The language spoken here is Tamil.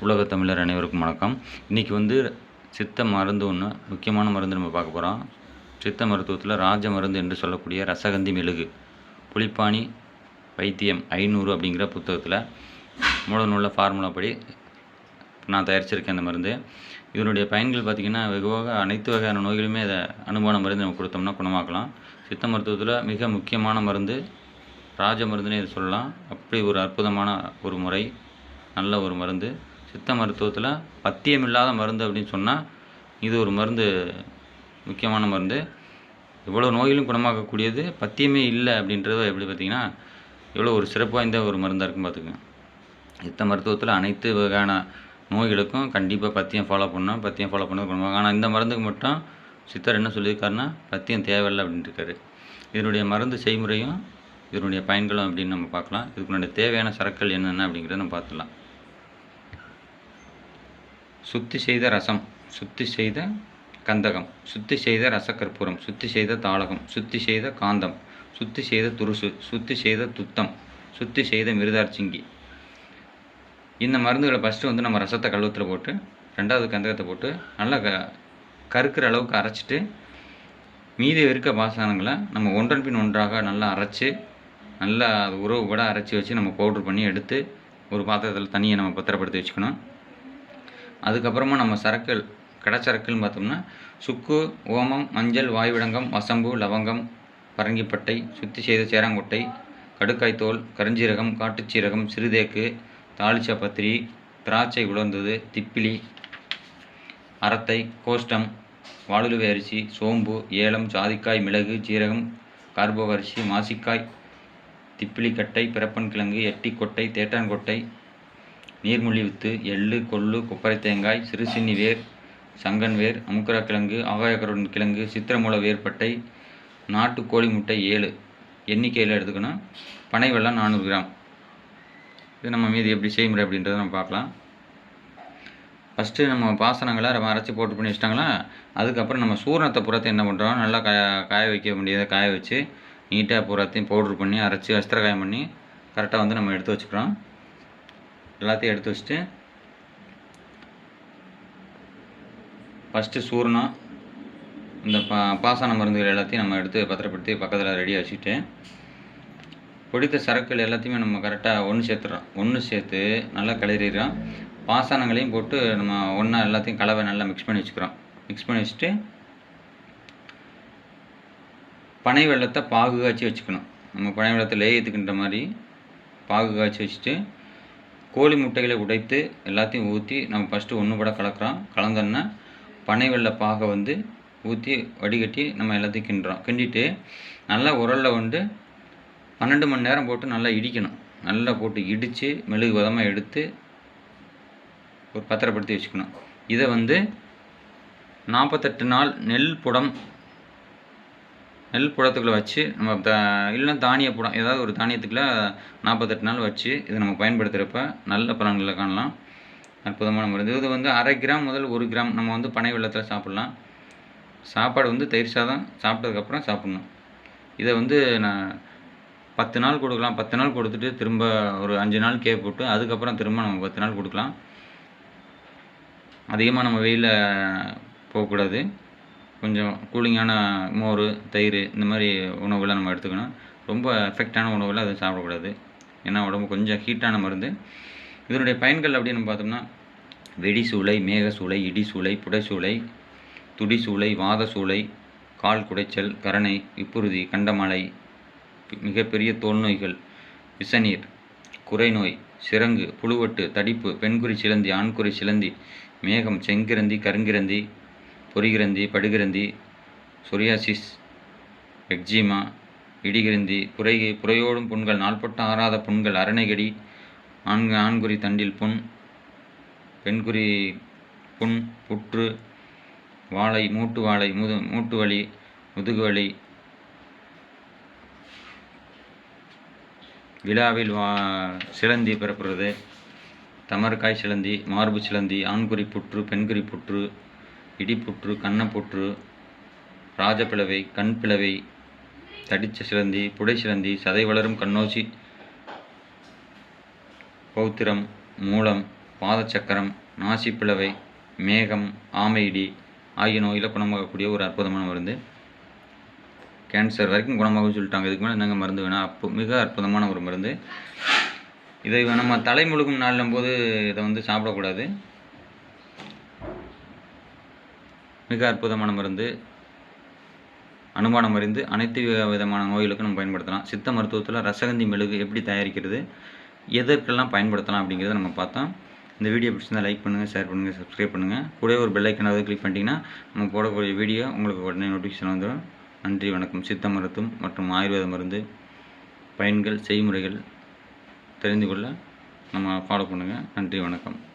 உலகத் தமிழர் அனைவருக்கும் வணக்கம். இன்றைக்கி வந்து சித்த மருந்து ஒன்று முக்கியமான மருந்து நம்ம பார்க்க போகிறோம் சித்த மருத்துவத்தில் ராஜ மருந்து என்று சொல்லக்கூடிய ரசகந்தி மெழுகு புளிப்பாணி வைத்தியம் ஐநூறு அப்படிங்கிற புத்தகத்தில் மூலநூலில் ஃபார்முலா படி நான் தயாரிச்சிருக்கேன் அந்த மருந்து. இதனுடைய பயன்கள் பார்த்திங்கன்னா வெகுவாக அனைத்து வகையான நோய்களுமே அதை அனுமான மருந்து நம்ம கொடுத்தோம்னா குணமாக்கலாம். சித்த மருத்துவத்தில் மிக முக்கியமான மருந்து ராஜ மருந்துன்னு இதை சொல்லலாம். அப்படி ஒரு அற்புதமான ஒரு முறை நல்ல ஒரு மருந்து. சித்த மருத்துவத்தில் பத்தியம் இல்லாத மருந்து அப்படின்னு சொன்னால் இது ஒரு மருந்து முக்கியமான மருந்து. இவ்வளோ நோய்களும் குணமாக்கக்கூடியது பத்தியமே இல்லை அப்படின்றது எப்படி பார்த்தீங்கன்னா எவ்வளோ ஒரு சிறப்பு வாய்ந்த ஒரு மருந்தாக இருக்குன்னு பார்த்துக்கோங்க சித்த மருத்துவத்தில் அனைத்து வகையான நோய்களுக்கும் கண்டிப்பாக பத்தியம் ஃபாலோ பண்ணோம் பத்தியம் ஃபாலோ பண்ணது குணமாகும் ஆனால் இந்த மருந்துக்கு மட்டும் சித்தர் என்ன சொல்லியிருக்காருன்னா பத்தியம் தேவையில்லை அப்படின்ட்டு இருக்காரு. இதனுடைய மருந்து செய்முறையும் இதனுடைய பயன்களும் அப்படின்னு நம்ம பார்க்கலாம். இதுக்கு தேவையான சரக்கள் என்னென்ன அப்படிங்கிறத நம்ம பார்த்துக்கலாம் சுத்தி செய்த ரசம் சுத்தி செய்த கந்தகம் சுத்தி செய்த ரசக்கற்பூரம் சுத்தி செய்த தாளகம் சுத்தி செய்த காந்தம் சுத்தி செய்த துருசு சுத்தி செய்த துத்தம் சுத்தி செய்த மிருதார்ச்சிங்கி இந்த மருந்துகளை ஃபஸ்ட்டு வந்து நம்ம ரசத்தை கழுவத்தில் போட்டு ரெண்டாவது கந்தகத்தை போட்டு நல்லா க கருக்கிற அளவுக்கு அரைச்சிட்டு மீதி இருக்க பாசனங்களை நம்ம ஒன்றன் பின் ஒன்றாக நல்லா அரைச்சி நல்லா அது உறவு கூட அரைச்சி வச்சு நம்ம பவுட்ரு பண்ணி எடுத்து ஒரு பாத்திரத்தில் தண்ணியை நம்ம பத்திரப்படுத்தி வச்சுக்கணும். அதுக்கப்புறமா நம்ம சரக்குகள் கடைச்சரக்குன்னு பார்த்தோம்னா சுக்கு ஓமம் மஞ்சள் வாய்விடங்கம் வசம்பு லவங்கம் பரங்கிப்பட்டை சுத்தி செய்த சேராங்கொட்டை கடுக்காய் தோல் கருஞ்சீரகம் காட்டுச்சீரகம் சிறுதேக்கு தாளிச்சப்பத்திரி திராட்சை உலர்ந்தது திப்பிலி அரத்தை கோஷ்டம் வாளுலுவை அரிசி சோம்பு ஏலம் ஜாதிக்காய் மிளகு ஜீரகம் கார்போக அரிசி மாசிக்காய் திப்பிலிக்கட்டை பிறப்பன் கிழங்கு எட்டிக்கொட்டை தேட்டான்கொட்டை நீர்மொழி வித்து எள்ளு கொள்ளு கொப்பரை தேங்காய் சிறுசின்னி வேர் சங்கன் வேர் அமுக்கரா கிழங்கு ஆகாயக்கரோன் கிழங்கு சித்திரமூல வேர்பட்டை நாட்டு கோழி முட்டை ஏழு. எண்ணிக்கையில் எடுத்துக்கணும். பனை வெள்ளம் நானூறு கிராம். இது நம்ம மீது எப்படி செய்முறை அப்படின்றத நம்ம பார்க்கலாம். ஃபஸ்ட்டு நம்ம பாசனங்களை நம்ம அரைச்சி போட்டு பண்ணி வச்சிட்டாங்களா? அதுக்கப்புறம் நம்ம சூரணத்தை புறத்தை என்ன பண்ணுறோம் நல்லா காய காய வைக்க வேண்டியதை காய வச்சு நீட்டாக பூராத்தையும் பவுட்ரு பண்ணி அரைச்சி அஸ்திர காயம் பண்ணி கரெக்டாக வந்து நம்ம எடுத்து வச்சுக்கிறோம். எல்லாத்தையும் எடுத்து வச்சுட்டு ஃபஸ்ட்டு சூர்ணம் இந்த பா பாசன மருந்துகள் எல்லாத்தையும் நம்ம எடுத்து பத்திரப்படுத்தி பக்கத்தில் ரெடியாக வச்சுட்டு பிடித்த சரக்குகள் எல்லாத்தையுமே நம்ம கரெக்டாக ஒன்று சேர்த்துறோம். ஒன்று சேர்த்து நல்லா கிளறிடுறோம் பாசனங்களையும் போட்டு நம்ம ஒன்றா எல்லாத்தையும் கலவை நல்லா மிக்ஸ் பண்ணி வச்சுக்கிறோம். மிக்ஸ் பண்ணி வச்சுட்டு பனை வெள்ளத்தை பாகு காய்ச்சி வச்சுக்கணும். நம்ம பனை வெள்ளத்தை லேயத்துக்குன்ற மாதிரி பாகு காய்ச்சி வச்சுட்டு கோழி முட்டைகளை உடைத்து எல்லாத்தையும் ஊற்றி நம்ம ஃபஸ்ட்டு ஒன்று கூட கலக்கிறோம். கலந்தோன்னா பனை வெள்ளை பாகை வந்து ஊற்றி வடிகட்டி நம்ம எல்லாத்தையும் கிண்டுறோம். கிண்டிட்டு நல்லா உரலில் வந்து பன்னெண்டு மணி நேரம் போட்டு நல்லா இடிக்கணும். நல்லா போட்டு இடித்து மெழுகு விதமாக எடுத்து ஒரு பத்திரப்படுத்தி வச்சுக்கணும். இதை வந்து நாற்பத்தெட்டு நாள் நெல் புடம் நெல் புடத்துக்குள்ளே வச்சு நம்ம த இல்லைன்னா தானிய புடம் ஏதாவது ஒரு தானியத்துக்குள்ள நாற்பத்தெட்டு நாள் வச்சு இதை நம்ம பயன்படுத்துகிறப்ப நல்ல பலன்களை காணலாம். அற்புதமான மருந்து இது வந்து அரை கிராம் முதல் ஒரு கிராம் நம்ம வந்து பனை வெள்ளத்தில் சாப்பிட்லாம். சாப்பாடு வந்து தயிர் சாதம் சாப்பிட்டதுக்கப்புறம் சாப்பிட்ணும். இதை வந்து நான் பத்து நாள் கொடுக்கலாம். பத்து நாள் கொடுத்துட்டு திரும்ப ஒரு அஞ்சு நாள் கே போட்டு அதுக்கப்புறம் திரும்ப நம்ம பத்து நாள் கொடுக்கலாம். அதிகமாக நம்ம வெயிலில் போகக்கூடாது. கொஞ்சம் கூலிங்கான மோர் தயிர் இந்த மாதிரி உணவுகளை நம்ம எடுத்துக்கணும். ரொம்ப எஃபெக்டான உணவுகளை அதை சாப்பிடக்கூடாது. ஏன்னா உடம்பு கொஞ்சம் ஹீட்டான மருந்து. இதனுடைய பயன்கள் அப்படின்னு பார்த்தோம்னா வெடி சூளை மேக சூளை இடி சூளை புடைசூளை துடி சூளை வாத சூளை கால் குடைச்சல் கரணை விப்புறுதி கண்டமலை மிகப்பெரிய தோல் நோய்கள் விசநீர் குறைநோய் சிரங்கு புழுவட்டு தடிப்பு பெண்குறி சிலந்தி ஆண்குறி சிலந்தி மேகம் செங்கிரந்தி கருங்கிரந்தி பொறிகிரந்தி படுகிரந்தி சொரியாசிஸ் எக்ஜிமா இடிகிரந்தி புரை புறையோடும் புண்கள் நாள்பட்ட ஆறாத புண்கள் அரணைகடி ஆண் ஆண்குறி தண்டில் புண் பெண்குறி புண் புற்று வாழை மூட்டு வாழை முது மூட்டு வலி முதுகு வலி விழாவில் வா சிலந்தி பிறப்புறது தமர்காய் சிலந்தி மார்பு சிலந்தி ஆண்குறி புற்று பெண்குறி புற்று இடிப்புற்று கன்னப்புற்று ராஜப்பிளவை கண் பிளவை தடிச்ச சிலந்தி புடை சிலந்தி சதை வளரும் கண்ணோசி பௌத்திரம் மூலம் பாதச்சக்கரம் நாசிப்பிளவை மேகம் ஆமையிடி ஆகிய நோயில் குணமாகக்கூடிய ஒரு அற்புதமான மருந்து. கேன்சர் வரைக்கும் குணமாகும் சொல்லிட்டாங்க. இதுக்கு மேலே என்னங்க மருந்து வேணால் அப்போ மிக அற்புதமான ஒரு மருந்து. இதை நம்ம தலை முழுகும் நாளும் போது இதை வந்து சாப்பிடக்கூடாது. மிக அற்புதமான மருந்து. அனுமானம் அறிந்து அனைத்து வித- விதமான நோய்களுக்கும் நம்ம பயன்படுத்தலாம். சித்த மருத்துவத்தில் ரசகந்தி மெழுகு எப்படி தயாரிக்கிறது? எதற்கெல்லாம் பயன்படுத்தலாம் அப்படிங்கிறத நம்ம பார்த்தோம். இந்த வீடியோ பிடிச்சிருந்தா லைக் பண்ணுங்கள் ஷேர் பண்ணுங்கள் சப்ஸ்கிரைப் பண்ணுங்கள் கூட ஒரு பெல்லைக்கனாவது கிளிக் பண்ணிட்டீங்கன்னா நம்ம போடக்கூடிய வீடியோ உங்களுக்கு உடனே நோட்டிஃபிகேஷன் வந்துடும். நன்றி வணக்கம். சித்த மருத்துவம் மற்றும் ஆயுர்வேத மருந்து பயன்கள் செய்முறைகள் தெரிந்து கொள்ள நம்ம ஃபாலோ பண்ணுங்கள் நன்றி வணக்கம்.